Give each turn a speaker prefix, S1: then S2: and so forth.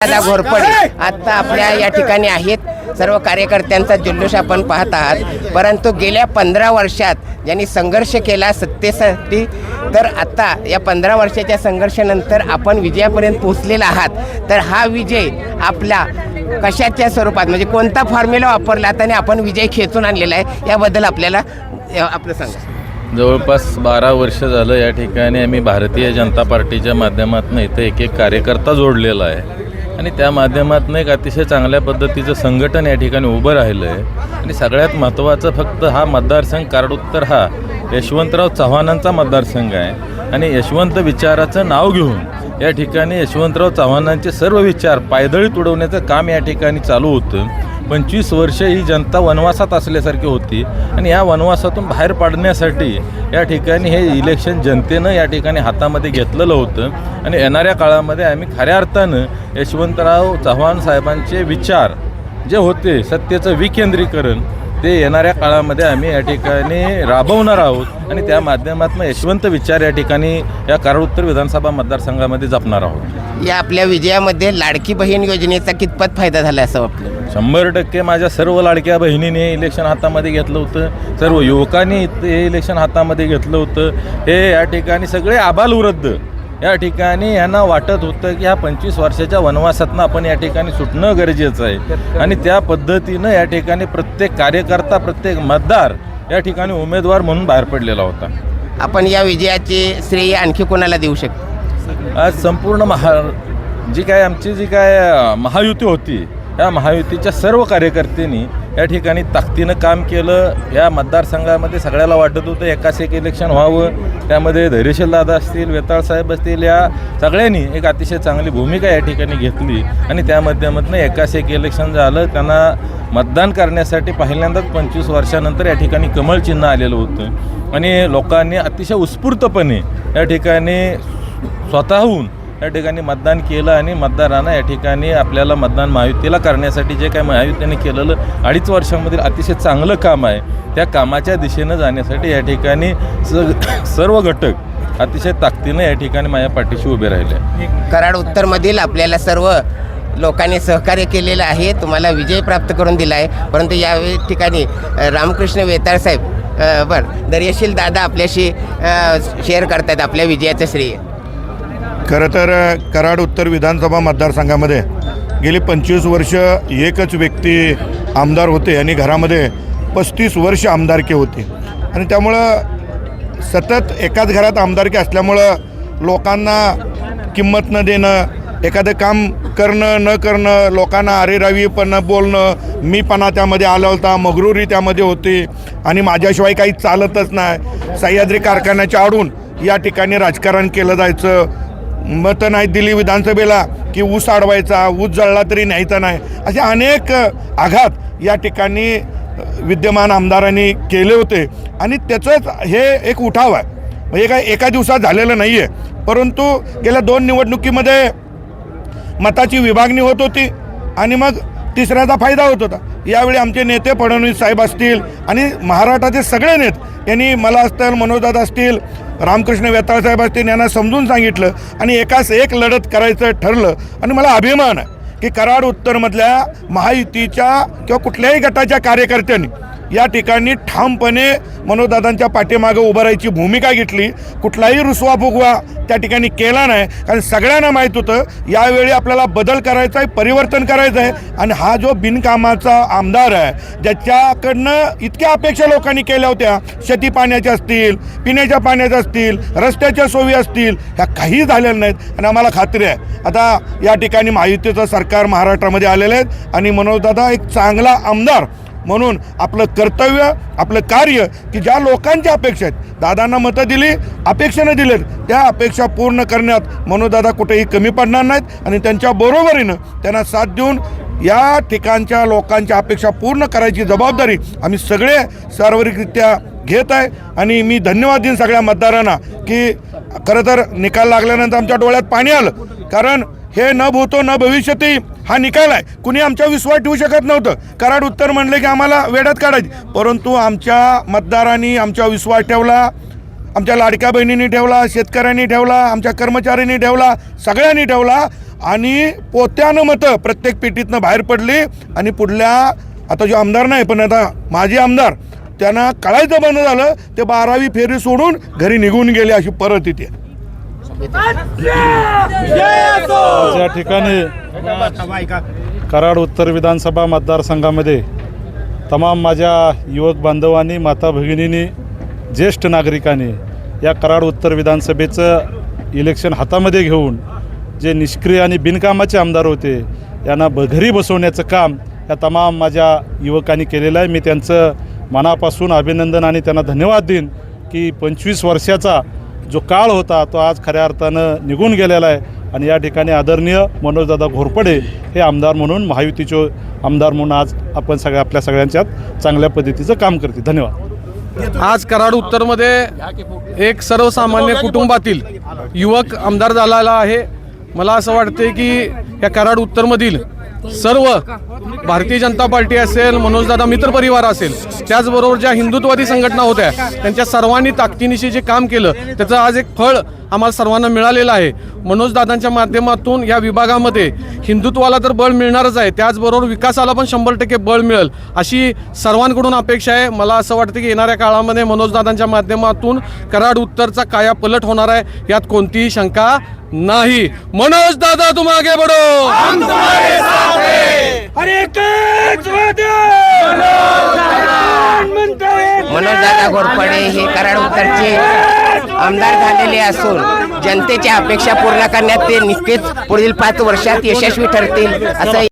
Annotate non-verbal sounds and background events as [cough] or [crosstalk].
S1: दादा घोरपडे आता आपल्या या ठिकाणी आहेत सर्व कार्यकर्त्यांचा जल्लोष आपण पाहत आहात. परंतु गेल्या पंधरा वर्षात ज्यांनी संघर्ष केला सत्तेसाठी तर आता या पंधरा वर्षाच्या संघर्षानंतर आपण विजयापर्यंत पोहोचलेला आहात. तर हा विजय आपला कशाच्या स्वरूपात म्हणजे कोणता फॉर्म्युला वापरला आणि आपण विजय खेचून आणलेला आहे याबद्दल आपल्याला आपलं सांगा.
S2: जवळपास बारा वर्ष झालं या ठिकाणी आम्ही भारतीय जनता पार्टीच्या माध्यमातून इथे एक एक कार्यकर्ता जोडलेला आहे. आणि त्या माध्यमातून एक अतिशय चांगल्या पद्धतीचं संघटन या ठिकाणी उभं राहिलं आहे आणि सगळ्यात महत्त्वाचं फक्त हा मतदारसंघ कार्ड उत्तर हा यशवंतराव चव्हाणांचा मतदारसंघ आहे. आणि यशवंत विचाराचं नाव घेऊन या ठिकाणी यशवंतराव चव्हाणांचे सर्व विचार पायदळीत उडवण्याचं काम या ठिकाणी चालू होतं. पंचवीस वर्ष ही जनता वनवासात असल्यासारखी होती आणि या वनवासातून बाहेर पाडण्यासाठी या ठिकाणी हे इलेक्शन जनतेनं या ठिकाणी हातामध्ये घेतलेलं होतं. आणि येणाऱ्या काळामध्ये आम्ही खऱ्या अर्थानं यशवंतराव चव्हाण साहेबांचे विचार जे होते सत्तेचं विकेंद्रीकरण ते येणाऱ्या काळामध्ये आम्ही या ठिकाणी राबवणार आहोत आणि त्या माध्यमातून यशवंत विचार या ठिकाणी या कराड उत्तर विधानसभा मतदारसंघामध्ये जपणार आहोत.
S1: या आपल्या विजयामध्ये लाडकी बहीण योजनेचा कितपत फायदा झाला असं वाटलं?
S2: शंभर टक्के माझ्या सर्व लाडक्या बहिणीने इलेक्शन हातामध्ये घेतलं होतं. सर्व युवकांनी हे इलेक्शन हातामध्ये घेतलं होतं. हे या ठिकाणी सगळे आबालवृद्ध या ठिकाणी यांना वाटत होतं की ह्या पंचवीस वर्षाच्या वनवासातनं आपण या ठिकाणी सुटणं गरजेचं आहे. आणि त्या पद्धतीनं या ठिकाणी प्रत्येक कार्यकर्ता प्रत्येक मतदार या ठिकाणी उमेदवार म्हणून बाहेर पडलेला होता.
S1: आपण या विजयाचे श्रेय आणखी कोणाला देऊ शकतो?
S2: आज संपूर्ण महा जी काय आमची जी काय महायुती होती या महायुतीच्या सर्व कार्यकर्त्यांनी या ठिकाणी ताकदीनं काम केलं. या मतदारसंघामध्ये सगळ्याला वाटत होतं एकाच एक इलेक्शन व्हावं. त्यामध्ये धैर्यशील दादा असतील वेताळ साहेब असतील या सगळ्यांनी एक अतिशय चांगली भूमिका या ठिकाणी घेतली. आणि त्या माध्यमातून एकाच एक इलेक्शन झालं. त्यांना मतदान करण्यासाठी पहिल्यांदाच पंचवीस वर्षानंतर या ठिकाणी कमळ चिन्ह आलेलं होतं. आणि लोकांनी अतिशय उत्स्फूर्तपणे या ठिकाणी स्वतःहून या ठिकाणी मतदान केलं आणि मतदारांना या ठिकाणी आपल्याला मतदान महायुतीला करण्यासाठी जे काय महायुतीने केलेलं अडीच वर्षामधील अतिशय चांगलं काम आहे त्या कामाच्या दिशेनं जाण्यासाठी या ठिकाणी स [coughs] सर्व घटक अतिशय ताकदीनं या ठिकाणी माझ्या पाठीशी उभे राहिले.
S1: कराड उत्तरमधील आपल्याला सर्व लोकांनी सहकार्य केलेलं आहे तुम्हाला विजय प्राप्त करून दिला आहे परंतु या ठिकाणी रामकृष्ण वेताळ साहेब बरं दर्यशील दादा आपल्याशी शेअर करतायत आपल्या विजयाचं श्रेय.
S3: खरं तर कराड उत्तर विधानसभा मतदारसंघामध्ये गेली पंचवीस वर्ष एकच व्यक्ती आमदार होते आणि घरामध्ये पस्तीस वर्ष आमदारकी होती. आणि त्यामुळं सतत एकाच घरात आमदारकी असल्यामुळं लोकांना किंमत न देणं एखादं काम करणं न करणं लोकांना अरेरावीपणं बोलणं मीपणा त्यामध्ये आला होता मगरुरी त्यामध्ये होती आणि माझ्याशिवाय काही चालतच नाही. सह्याद्री कारखान्याच्या आडून या ठिकाणी राजकारण केलं जायचं. मतं नाही दिली विधानसभेला की ऊस अडवायचा ऊस जळला तरी न्यायचा नाही. असे अनेक आघात या ठिकाणी विद्यमान आमदारांनी केले होते. आणि त्याचंच हे एक उठाव आहे. म्हणजे काय एका दिवसात झालेलं नाही आहे परंतु गेल्या दोन निवडणुकीमध्ये मताची विभागणी होत होती. आणि मग तिसऱ्याचा फायदा होत होता. यावेळी आमचे नेते फडणवीस साहेब असतील आणि महाराष्ट्राचे सगळे नेते यांनी मला असतील मनोजदादा असतील रामकृष्ण वेताळ साहेब असतील यांना समजून सांगितलं आणि एकाच एक लढत करायचं ठरलं. आणि मला अभिमान आहे की कराड उत्तरमधल्या महायुतीच्या किंवा कुठल्याही गटाच्या कार्यकर्त्यांनी या ठिकाणी ठामपणे मनोदादांच्या पाठीमागं उभं राहायची भूमिका घेतली. कुठलाही रुसवा फुगवा त्या ठिकाणी केला नाही. कारण सगळ्यांना माहीत होतं यावेळी आपल्याला बदल करायचा आहे परिवर्तन करायचं आहे. आणि हा जो बिनकामाचा आमदार आहे ज्याच्याकडनं इतक्या अपेक्षा लोकांनी केल्या होत्या शेती पाण्याच्या असतील पिण्याच्या पाण्याच्या असतील रस्त्याच्या सोयी असतील ह्या काही झालेल्या नाहीत. आणि आम्हाला खात्री आहे. आता या ठिकाणी महायुतीचं सरकार महाराष्ट्रामध्ये आलेलं आहे. आणि मनोजदादा एक चांगला आमदार म्हणून आपलं कर्तव्य आपलं कार्य की ज्या लोकांच्या अपेक्षा आहेत दादांना मतं दिली अपेक्षेनं दिलेत त्या अपेक्षा पूर्ण करण्यात मनोदादा कुठेही कमी पडणार नाहीत आणि त्यांच्या बरोबरीनं त्यांना साथ देऊन या ठिकाणच्या लोकांच्या अपेक्षा पूर्ण करायची जबाबदारी आम्ही सगळे सार्वजनिकरित्या घेत आहे आणि मी धन्यवाद देईन सगळ्या मतदारांना की खरं तर निकाल लागल्यानंतर आमच्या डोळ्यात पाणी आलं. कारण हे न भूतो न भविष्यती हा निकाल आहे. कुणी आमच्या विश्वास ठेवू शकत नव्हतं. कराड उत्तर म्हणले की आम्हाला वेड्यात काढायची. परंतु आमच्या मतदारांनी आमच्या विश्वास ठेवला आमच्या लाडक्या बहिणींनी ठेवला शेतकऱ्यांनी ठेवला आमच्या कर्मचाऱ्यांनी ठेवला सगळ्यांनी ठेवला आणि पोत्यानं मतं प्रत्येक पेटीतनं बाहेर पडली आणि पुढल्या आता जो आमदार नाही पण आता माझे आमदार त्यांना कळायचं बंद झालं ते बारावी फेरी सोडून घरी निघून गेले अशी परत इथे
S4: ज्या ठिकाणी कराड उत्तर विधानसभा मतदारसंघामध्ये तमाम माझ्या युवक बांधवांनी माता भगिनींनी ज्येष्ठ नागरिकांनी या कराड उत्तर विधानसभेचं इलेक्शन हातामध्ये घेऊन जे निष्क्रिय आणि बिनकामाचे आमदार होते यांना ब घरी बसवण्याचं काम या तमाम माझ्या युवकांनी केलेलं आहे. मी त्यांचं मनापासून अभिनंदन आणि त्यांना धन्यवाद देईन की पंचवीस वर्षाचा जो काळ होता तो आज खऱ्या अर्थानं निघून गेलेला आहे. आणि या ठिकाणी आदरणीय मनोजदादा घोरपडे हे आमदार म्हणून महायुतीचे आमदार म्हणून आज आपण सगळ्या आपल्या सगळ्यांच्यात चांगल्या पद्धतीचं काम करते धन्यवाद.
S5: आज कराड उत्तरमध्ये एक सर्वसामान्य कुटुंबातील युवक आमदार झालेला आहे. मला असं वाटते की या कराड उत्तरमधील सर्व भारतीय जनता पार्टी असेल मनोजदादा मित्र परिवार असेल त्याचबरोबर ज्या हिंदुत्ववादी संघटना होत्या त्यांच्या सर्वांनी ताकदीनिशी जे काम केलं त्याचं आज एक फळ आम्हाला सर्वांना मिळालेलं आहे. मनोजदादांच्या माध्यमातून या विभागामध्ये हिंदुत्वाला तर बळ मिळणारच आहे त्याचबरोबर विकासाला पण शंभर टक्के बळ मिळेल अशी सर्वांकडून अपेक्षा आहे. मला असं वाटतं की येणाऱ्या काळामध्ये मनोजदादांच्या माध्यमातून कराड उत्तरचा काया पलट होणार आहे यात कोणतीही शंका नाही. मनोजदादा तुम आगे बढो
S1: मनोजदादा घोरपडे हे कराड उत्तरचे आमदार झालेले असून जनतेच्या अपेक्षा पूर्ण करण्यात ते नक्कीच पुढील पाच वर्षात यशस्वी ठरतील असं